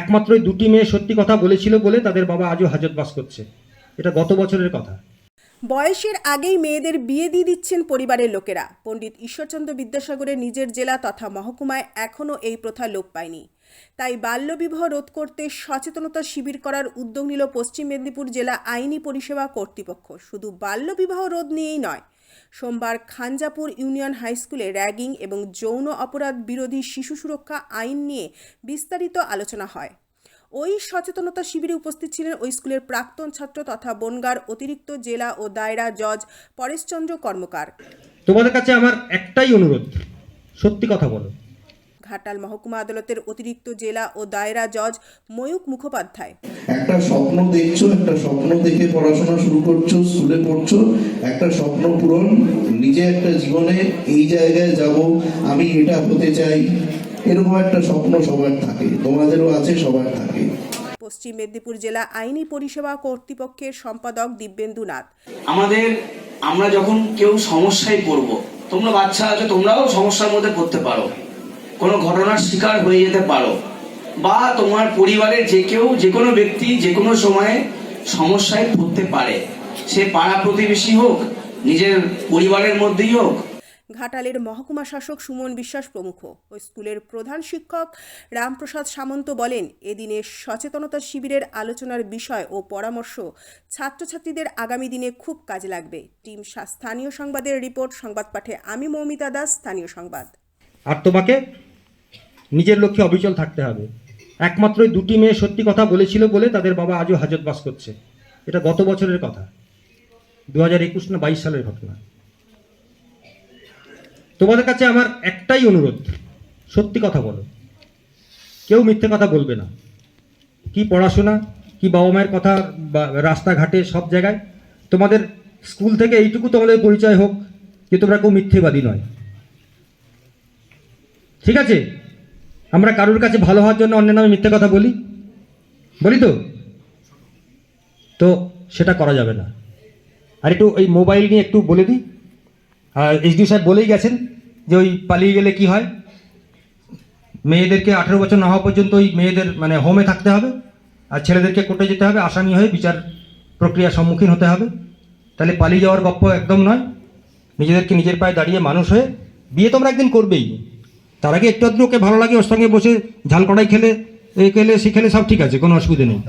একমাত্র দুটি মেয়ে সত্যি কথা বলেছিল বলে তাদের বাবা আজও হাজত বাস করছে। এটা গত বছরের কথা। বয়সের আগেই মেয়েদের বিয়ে দিয়ে দিচ্ছেন পরিবারের লোকেরা। পণ্ডিত ঈশ্বরচন্দ্র বিদ্যাসাগরের নিজের জেলা তথা মহকুমায় এখনও এই প্রথা লোপ পায়নি। তাই বাল্যবিবাহ রোধ করতে সচেতনতা শিবির করার উদ্যোগ নিল পশ্চিম মেদিনীপুর জেলা আইনি পরিষেবা কর্তৃপক্ষ। শুধু বাল্যবিবাহ রোধ নিয়েই নয় সোমবার খাঞ্জাপুর ইউনিয়ন হাই স্কুলে র্যাগিং এবং যৌন অপরাধ বিরোধী শিশু সুরক্ষা আইন নিয়ে বিস্তারিত আলোচনা হয়। ওই সচেতনতা শিবিরে উপস্থিত ছিলেন ওই স্কুলের প্রাক্তন ছাত্র তথা বনগার অতিরিক্ত জেলা ও দায়রা জজ পরেশচন্দ্র কর্মকার। তোমাদের কাছে আমার একটাই অনুরোধ, সত্যি কথা বলো। ঘাটাল মহকুমা আদালতের অতিরিক্ত জেলা ও দায়রা জজ ময়ূক মুখোপাধ্যায়। একটা স্বপ্ন দেখছ একটা স্বপ্ন দেখে পড়াশোনা শুরু করছ স্কুলে পড়ছো একটা স্বপ্ন পূরণ নিজে একটা জীবনে এই জায়গায় যাব আমি এটা হতে চাই এরকম একটা স্বপ্ন সবার থাকে তোমাদেরও আছে সবার থাকে। পশ্চিম মেদিনীপুর জেলা আইনি পরিষেবা কর্তৃপক্ষের সম্পাদক দিব্যেন্দু নাথ। আমাদের আমরা যখন কেউ সমস্যায় পড়ব তোমরা বাচ্চা আছো তোমরাও সমস্যার মধ্যে পড়তে পারো। কোনো ঘটনার শিকার হয়ে যেতে পারো। বা তোমার পরিবারের যে কেউ, যে কোনো ব্যক্তি, যে কোনো সময়ে সমস্যায় পড়তে পারে। সে পাড়া প্রতিবেশী হোক, নিজের পরিবারের মধ্যেই হোক। ঘাটালের মহকুমা শাসক সুমন বিশ্বাস প্রমুখ ওই স্কুলের প্রধান শিক্ষক রামপ্রসাদ সামন্ত বলেন এদিনে সচেতনতা শিবিরের আলোচনার বিষয় ও পরামর্শ ছাত্রছাত্রীদের আগামী দিনে খুব কাজে লাগবে। টিম স্থানীয় সংবাদের রিপোর্ট, সংবাদ পাঠে আমি মৌমিতা দাস, স্থানীয় সংবাদ। আর তোমাকে নিজের লক্ষ্যে অবিচল থাকতে হবে। একমাত্র দুটি মেয়ে সত্যি কথা বলেছিল বলে তাদের বাবা আজও হাজত বাস করছে। এটা গত বছরের কথা। দু হাজার একুশ না বাইশ সালের ঘটনা। তোমাদের কাছে আমার একটাই অনুরোধ, সত্যি কথা বলো। কেউ মিথ্যে কথা বলবে না। কি পড়াশোনা, কি বাবা মায়ের কথা বা রাস্তাঘাটে সব জায়গায়। তোমাদের স্কুল থেকে এইটুকু তোমাদের পরিচয় হোক যে তোমরা কেউ মিথ্যেবাদী নয়। ঠিক আছে? আমরা কারোর কাছে ভালো হওয়ার জন্য অন্যের নামে মিথ্যে কথা বলি? বলি তো? তো সেটা করা যাবে না। আর একটু ওই মোবাইল নিয়ে একটু বলে দিই। এইচডি সাহেব বলেই গেছেন যে ওই পালিয়ে গেলে কি হয়? মেয়েদেরকে আঠেরো বছর না হওয়া পর্যন্ত ওই মেয়েদের মানে হোমে থাকতে হবে। আর ছেলেদেরকে কোর্টে যেতে হবে। আসামি হয়ে বিচার প্রক্রিয়ার সম্মুখীন হতে হবে। তাহলে পালিয়ে যাওয়ার গপ্প একদম নয়। নিজেদেরকে নিজের পায়ে দাঁড়িয়ে মানুষ হয়ে বিয়ে তোমরা একদিন করবেই। তার আগে একটু আধটু ওকে ভালো লাগে, ওর সঙ্গে বসে ঝাল কড়াই খেলে, এ খেলে, সে খেলে সব ঠিক আছে, কোনো অসুবিধে নেই।